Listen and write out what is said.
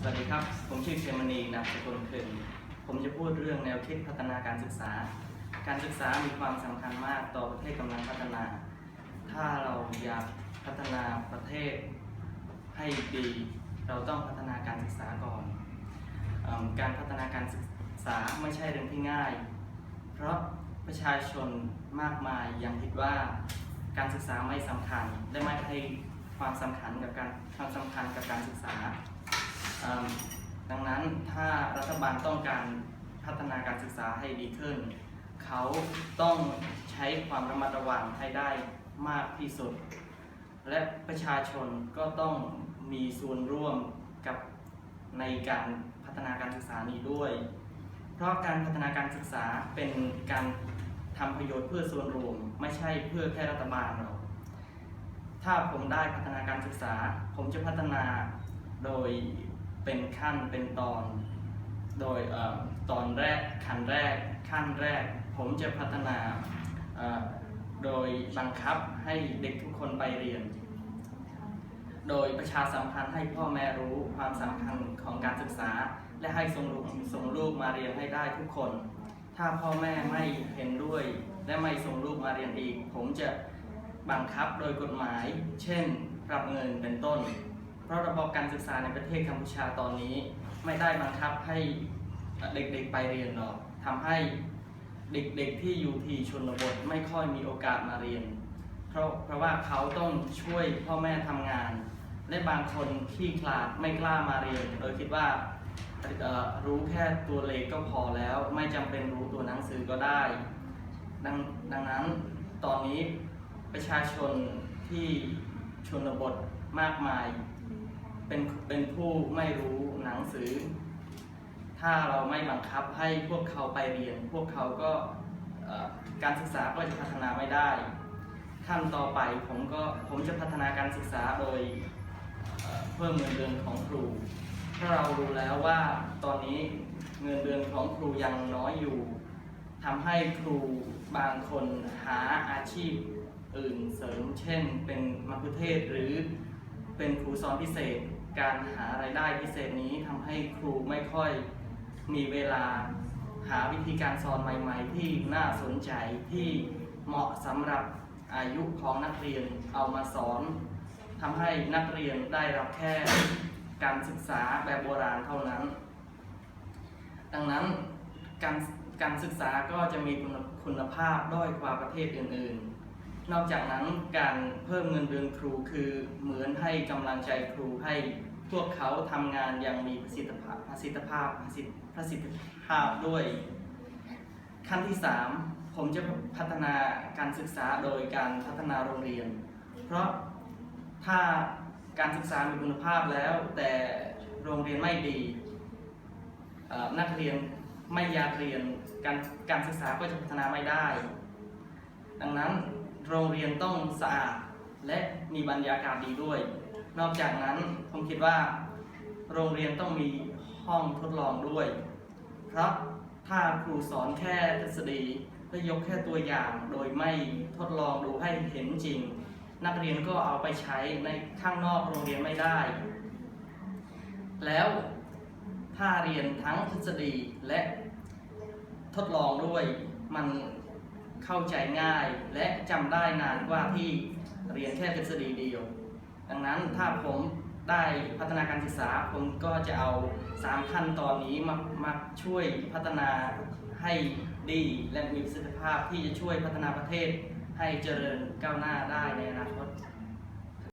สวัสดีครับ ผมชื่อเชยมณีนามสกุลคืนผมจะพูดเรื่องแนวคิดพัฒนาการศึกษา การศึกษามีความสำคัญมากต่อประเทศกำลังพัฒนา ถ้าเราอยากพัฒนาประเทศให้ดี เราต้องพัฒนาการศึกษาก่อนอการพัฒนาการศึกษาไม่ใช่เรื่องที่ง่าย เพราะประชาชนมากมายยังคิดว่าการศึกษาไม่สำคัญและไม่ให้ความสำคัญกับการความสำคัญกับการศึกษา ดังนั้นถ้ารัฐบาลต้องการพัฒนาการศึกษาให้ดีขึ้น เขาต้องใช้ความระมัดระวังให้ได้มากที่สุด และประชาชนก็ต้องมีส่วนร่วมกับในการพัฒนาการศึกษานี้ด้วย เพราะการพัฒนาการศึกษาเป็นการทำประโยชน์เพื่อส่วนรวม ไม่ใช่เพื่อแค่รัฐบาลหรอกถ้าผมได้พัฒนาการศึกษา ผมจะพัฒนาโดย เป็นขั้นเป็นตอน โดยอตอนแรกขั้นแรกขั้นแรก ผมจะพัฒนาโดยบังคับให้เด็กทุกคนไปเรียน โดยประชาสัมพันธ์ให้พ่อแม่รู้ความสำคัญของการศึกษา และให้ส่งลูกส่งลูกมาเรียนให้ได้ทุกคน ถ้าพ่อแม่ไม่เห็นด้วย และไม่ส่งลูกมาเรียนอีก ผมจะบังคับโดยกฎหมาย เช่น ปรับเงินเป็นต้น เพราะระบบการศึกษาในประเทศกัมพูชาตอนนี้ ไม่ได้บังคับให้เด็กๆไปเรียนหรอกทำให้เด็กๆที่อยู่ที่ชนบทไม่ค่อยมีโอกาสมาเรียน เพราะเพราะว่าเขาต้องช่วยพ่อแม่ทำงาน และบางคนขี้ขลาดไม่กล้ามาเรียน โดยคิดว่ารู้แค่ตัวเลขก็พอแล้ว ไม่จำเป็นรู้ตัวหนังสือก็ได้ ดังดังนั้นตอนนี้ประชาชนที่ชนบทมากมาย เป็นเป็นผู้ไม่รู้หนังสือ ถ้าเราไม่บังคับให้พวกเขาไปเรียน พวกเขาก็การศึกษาก็จะพัฒนาไม่ได้ ขั้นต่อไปผมก็ผมจะพัฒนาการศึกษาโดยเพิ่มเงินเดือนของครูเพราะเรารู้แล้วว่าตอนนี้เงินเดือนของครูยังน้อยอยู่ทำให้ครูบางคนหาอาชีพอื่นเสริม เช่น เป็นมัคคุเทศหรือเป็นครูสอนพิเศษ การหารายได้พิเศษนี้ทำให้ครูไม่ค่อยมีเวลา หาวิธีการสอนใหม่ ๆ ที่น่าสนใจที่เหมาะสำหรับอายุของนักเรียนเอามาสอนทำให้นักเรียนได้รับแค่การศึกษาแบบโบราณเท่านั้น ดังนั้นการการศึกษาก็จะมีคุณคุณภาพด้อยกว่าประเทศอื่นๆ นอกจากนั้นการเพิ่มเงินเดือนครูคือเหมือนให้กำลังใจครูให้ พวกเขาทำงานอย่างมีประสิทธิภาพ ประสิทธิภาพ ประสิทธิประสิทธิภาพด้วย ขั้นที่ 3 ผมจะพัฒนาการศึกษาโดยการพัฒนาโรงเรียน เพราะถ้าการศึกษามีคุณภาพแล้ว แต่โรงเรียนไม่ดี นักเรียนไม่อยากเรียนการการศึกษาก็จะพัฒนาไม่ได้ ดังนั้นโรงเรียนต้องสะอาด และมีบรรยากาศดีด้วย นอกจากนั้นผมคิดว่า โรงเรียนต้องมีห้องทดลองด้วย เพราะถ้าครูสอนแค่ทฤษฎีและยกแค่ตัวอย่างโดยไม่ทดลองดูให้เห็นจริง นักเรียนก็เอาไปใช้ในข้างนอกโรงเรียนไม่ได้ แล้วถ้าเรียนทั้งทฤษฎีและทดลองด้วยมัน เข้าใจง่ายและจำได้นานกว่าที่เรียนแค่ทฤษฎีเดียว ดังนั้นถ้าผมได้พัฒนาการศึกษา ผมก็จะเอา 3 ขั้นตอนนี้มามาช่วยพัฒนาให้ดีและมีประสิทธิภาพที่จะช่วยพัฒนาประเทศให้เจริญก้าวหน้าได้ในอนาคต